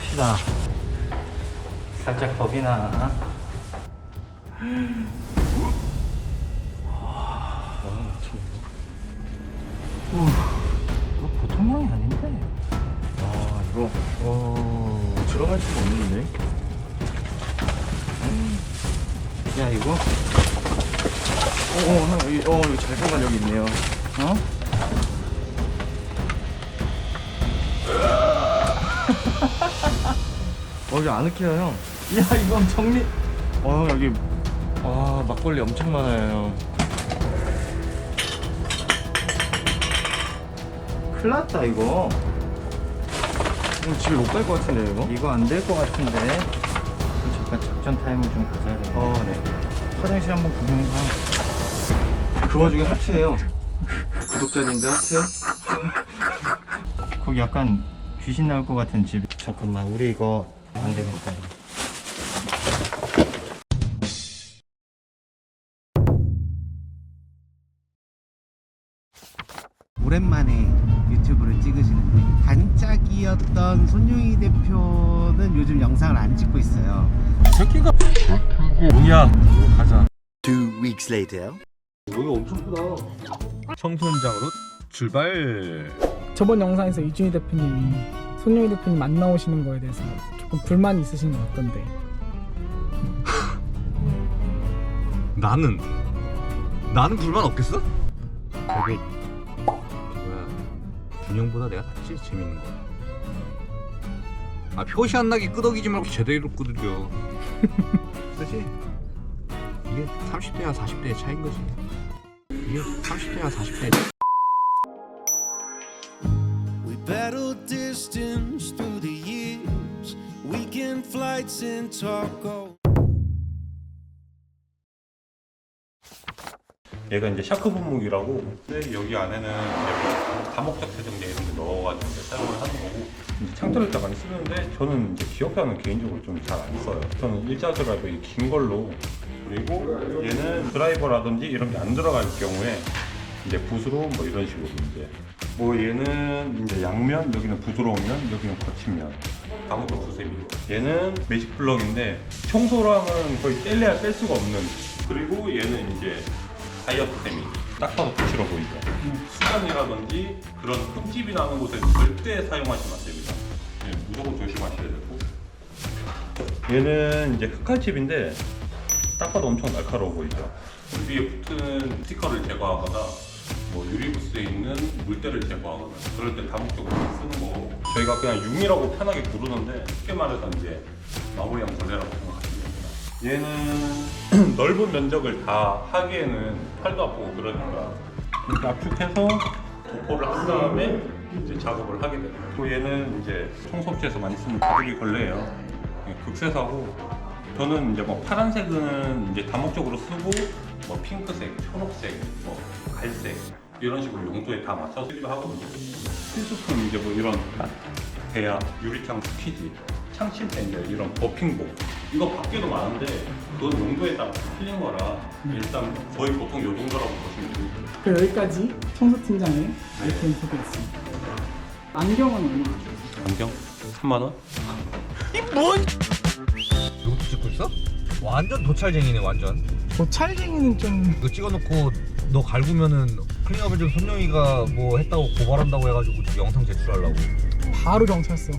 봅시다. 살짝 겁이 나. 우, 이거 보통 양이 아닌데. 아 이거 어 들어갈 수가 없는데 야 이거 어어 형 여기 어 여기 잘 들어간 여기 있네요 어? 어 여기 아늑해요 형 야 이건 정리. 어, 형 여기 아 막걸리 엄청 많아요. 큰일 났다 이거. 형 집에 못 갈 것 같은데 이거? 이거 안 될 것 같은데. 잠깐 작전 타임을 좀 가져야 돼. 어, 네. 화장실 한번 구경해. 그 와중에 하트예요. 구독자님들 하트? 거기 약간 귀신 나올 것 같은 집. 잠깐만, 우리 이거 안 되겠다. 오랜만에 유튜브를 찍으시는데 단짝이었던 손용희 대표는 요즘 영상을 안 찍고 있어요. 새끼가 뭐야 가자 Two weeks later. 청소년장으로 출발 저번 영상에서 이준희 대표님이 손영희 대표님 안 나오시는 거에 대해서 조금 불만이 있으신 것 같던데 나는 나는 불만 없겠어? 되게 뭐야 준영보다 내가 낫지 재밌는 거. 아 표시 안 나게 끄덕이지 말고 제대로 끄덕여. 그지? 이게 30대와 40대의 차이인 거지. 이게 30대와 40대의 차이. We battled distance through weekend flights and talk. Oh. 얘가 이제 샤크 분무기라고 근데 여기 안에는 이제 다목적 세정제 이런 거 넣어가지고 이제 사용을 하는 거고 이제 창틀을 때 많이 쓰는데 저는 이제 기어편은 개인적으로 좀 잘 안 써요 저는 일자 드라이버 이긴 걸로 그리고 얘는 드라이버라든지 이런 게 안 들어갈 경우에 이제 붓으로 뭐 이런 식으로 이제 뭐 얘는 이제 양면 여기는 부드러운 면 여기는 거친 면 다목적 수세미고 얘는 매직 플럭인데 청소랑은 거의 뗄래야 뺄 수가 없는. 그리고 얘는 이제 다이어트 세미. 딱 봐도 붙이러 보이죠? 수간이라든지 그런 흠집이 나는 곳에 절대 사용하시면 안 됩니다. 예, 무조건 조심하셔야 되고. 얘는 이제 흑칼집인데 딱 봐도 엄청 날카로워 보이죠? 위에 붙은 스티커를 제거하거나 뭐 유리부스에 있는 물때를 제거하거나 그럴 때 다목적으로 쓰는 거고 저희가 그냥 융이라고 편하게 부르는데 쉽게 말해서 이제 마무리한 벌레라고 생각하시면 됩니다 얘는 넓은 면적을 다 하기에는 팔도 아프고 그러니까 이렇게 압축해서 도포를 한 다음에 이제 작업을 하게 돼요. 또 얘는 이제 청소업체에서 많이 쓰는 바둑이 걸레예요. 이게 극세사고 저는 이제 뭐 파란색은 이제 다목적으로 쓰고 뭐 핑크색, 초록색, 뭐 갈색 이런 식으로 용도에 다 맞춰서 수립을 하거든요. 필수품 이제 뭐 이런 대야, 유리창 스키지, 창실 밴드 이런 버핑복 이거 밖에도 많은데 그건 용도에 따라 틀린 거라 일단 거의 보통 요 정도라고 보시면 됩니다. 그 여기까지 청소팀장의 아이템 소개했습니다 안경은 얼마? 안경 3만 원? 이것도 찍고 있어? 완전 도찰쟁이네 완전. 도찰쟁이는 좀 이거 찍어놓고 너 갈구면은 클린업해준 손영이가 뭐 했다고 고발한다고 해가지고 지금 영상 제출하려고. 바로 경찰서